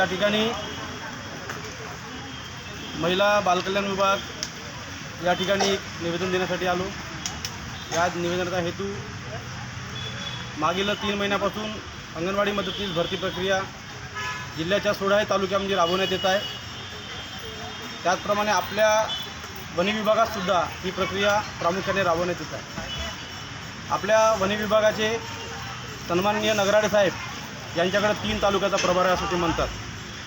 या ठिकाणी महिला बालकल्याण विभाग या ठिकाणी एक निवेदन देण्यासाठी आलो. या निवेदनाचा हेतू मागील तीन महिन्यापासून अंगणवाडी मदतीस भरती प्रक्रिया जिल्ह्याच्या सोळाही तालुक्यामध्ये राबवण्यात येत आहे. त्याचप्रमाणे आपल्या वनविभागातसुद्धा ही प्रक्रिया प्रामुख्याने राबवण्यात येत आहे. आपल्या वनविभागाचे सन्माननीय नगराडे साहेब यांच्याकडे तीन तालुक्याचा प्रभार आहे असं ते म्हणतात.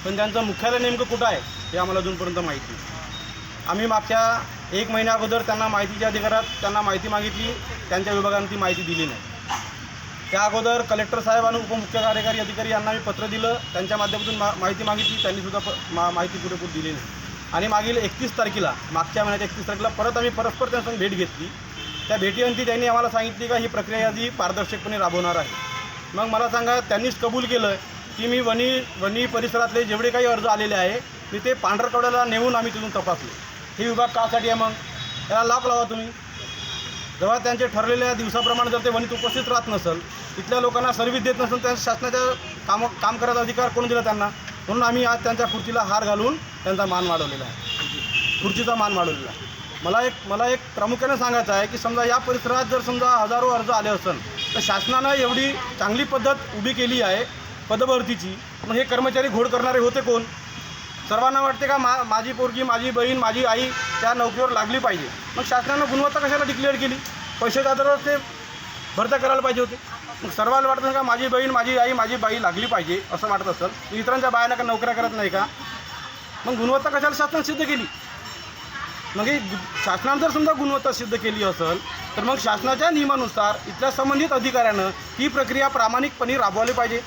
पण त्यांचं मुख्यालय नेमकं कुठं आहे हे आम्हाला अजूनपर्यंत माहिती नाही. आम्ही मागच्या एक महिन्या अगोदर त्यांना माहितीच्या अधिकारात त्यांना माहिती मागितली त्यांच्या विभागाने ती माहिती दिली नाही. त्या अगोदर कलेक्टर साहेब आणि उपमुख्य कार्यकारी अधिकारी यांना मी पत्र दिलं त्यांच्या माध्यमातून मा माहिती मागितली त्यांनीसुद्धा प मा माहिती पुरेपूर दिली नाही. आणि मागील एकतीस तारखेला मागच्या महिन्याच्या एकतीस तारखेला परत आम्ही परस्पर त्यांच्या भेट घेतली. त्या भेटीअंती त्यांनी आम्हाला सांगितली का ही प्रक्रिया आधी पारदर्शकपणे राबवणार आहे. मग मला सांगा त्यांनीच कबूल केलं की मी वनी वनी परिसरातले जेवढे काही अर्ज आलेले आहे मी ते पांढरकवड्याला नेऊन आम्ही तिथून तपासले. हे विभाग कासाठी आहे मग? त्याला लाभ लावा तुम्ही. जेव्हा त्यांचे ठरलेल्या दिवसाप्रमाणे जर ते वनीत उपस्थित राहत नसेल इथल्या लोकांना सर्व्हिस देत नसेल त्या शासनाच्या काम काम करायचा अधिकार कोण दिला त्यांना? म्हणून आम्ही आज त्यांच्या खुर्चीला हार घालून त्यांचा मान वाढवलेला आहे. खुर्चीचा मान वाढवलेला आहे. मला एक मला एक प्रामुख्याने सांगायचं आहे की समजा या परिसरात जर समजा हजारो अर्ज आले असेल तर शासनानं एवढी चांगली पद्धत उभी केली आहे पदभरतीची. मग हे कर्मचारी घोड करणारे होते कोण? सर्वांना वाटते का मा माझी पोरगी माझी बहीण माझी आई त्या नोकरीवर लागली पाहिजे? मग शासनानं गुणवत्ता कशाला डिक्लेअर केली? पैशाच्या आधारावर ते भरता करायला पाहिजे होते. मग सर्वांना वाटतं का माझी बहीण माझी आई माझी बाई लागली पाहिजे असं वाटत असेल? इतरांच्या बायांना का नोकऱ्या करत नाही का? मग गुणवत्ता कशाला शासनानं सिद्ध केली? मग हे शासनानं जर समजा गुणवत्ता सिद्ध केली असेल तर मग शासनाच्या नियमानुसार इथल्या संबंधित अधिकाऱ्यानं ही प्रक्रिया प्रामाणिकपणे राबवली पाहिजे.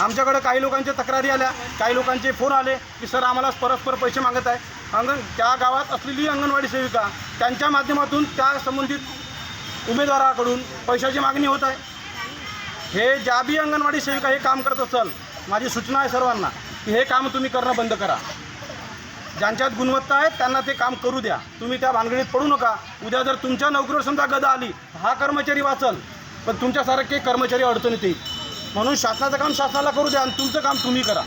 आमच्याकडं काही लोकांच्या तक्रारी आल्या काही लोकांचे फोन आले की सर आम्हाला परस्पर पैसे मागत आहे. अंगण त्या गावात असलेली अंगणवाडी सेविका त्यांच्या माध्यमातून त्या संबंधित उमेदवाराकडून पैशाची मागणी होत आहे. हे ज्या बी अंगणवाडी सेविका हे काम करत असेल माझी सूचना आहे सर्वांना की हे काम तुम्ही करणं बंद करा. ज्यांच्यात गुणवत्ता आहे त्यांना ते काम करू द्या. तुम्ही त्या भानगडीत पडू नका. उद्या जर तुमच्या नोकरीवर समजा गदा आली हा कर्मचारी वाचल पण तुमच्यासारखे कर्मचारी अडचणीत येईल. म्हणून शासनाचं काम शासनाला करू द्या आणि तुमचं काम तुम्ही करा.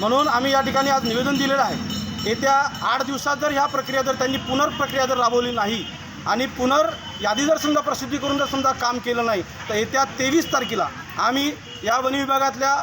म्हणून आम्ही या ठिकाणी आज निवेदन दिलेलं आहे. येत्या आठ दिवसात जर ह्या प्रक्रिया जर त्यांनी पुनर्प्रक्रिया जर राबवली नाही आणि पुनर यादी जर समजा प्रसिद्धी करून जर समजा काम केलं नाही तर येत्या तेवीस तारखेला आम्ही या वन विभागातल्या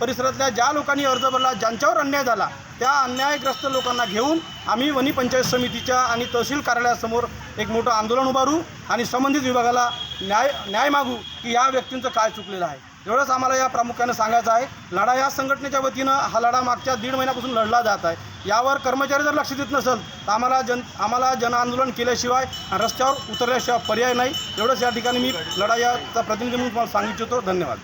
परिसरातल्या ज्या लोकांनी अर्ज भरला ज्यांच्यावर अन्याय झाला त्या अन्यायग्रस्त लोकांना घेऊन आम्ही वनी पंचायत समितीच्या आणि तहसील कार्यालयासमोर एक मोठं आंदोलन उभारू आणि संबंधित विभागाला न्याय न्याय मागू की या व्यक्तींचं काय चुकलेलं आहे. एवढंच आम्हाला या प्रामुख्यानं सांगायचं आहे लढा या संघटनेच्या वतीनं हा लढा मागच्या दीड महिन्यापासून लढला जात आहे. यावर कर्मचारी जर लक्ष देत नसेल तर आम्हाला जन आम्हाला जनआंदोलन केल्याशिवाय रस्त्यावर उतरल्याशिवाय पर्याय नाही. एवढंच या ठिकाणी मी लढा याचा प्रतिनिधी म्हणून तुम्हाला सांगू इच्छितो. धन्यवाद.